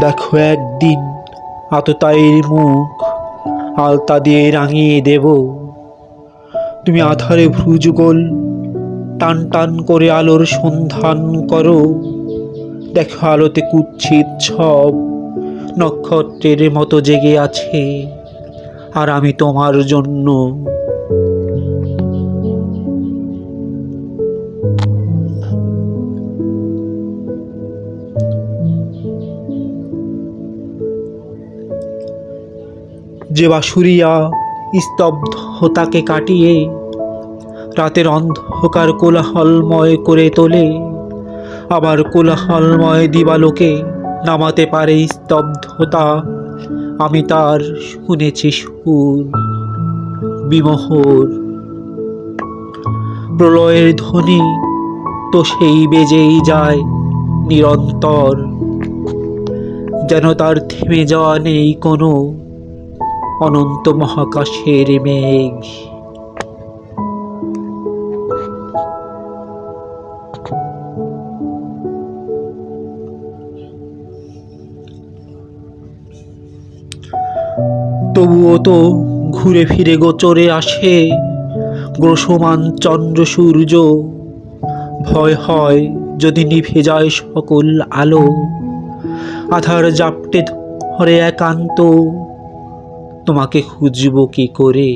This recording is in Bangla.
দেখো একদিন আততায়ীর মুখ আলতা দিয়ে রাঙিয়ে দেব। তুমি আধারে ভ্রুযুগল টান টান করে আলোর সন্ধান করো। দেখো আলোতে কুচ্ছিত সব নক্ষত্রের মতো জেগে আছে, আর আমি তোমার জন্য। যে বাসুরিয়া স্তব্ধতাকে কাটিয়ে রাতের অন্ধকার কোলাহলময় করে তোলে। আবার কোলাহলময় দিবালোকে নামাতে পারে স্তব্ধতা। আমি তার শুনেছি সুর, বিমোহর। প্রলয়ের ধ্বনি তো সেই বেজেই যায় নিরন্তর। যেন তার থেমে যাওয়া নেই কোনো অনন্ত মহাকাশের মেঘ। তবুও তো ঘুরে ফিরে গোচরে আসে গ্রসমান চন্দ্র সূর্য। ভয় হয় যদি নিভে যায় সকল আলো। আধার জাপটে ধরে একান্ত তোমাকে খুঁজব কি করে?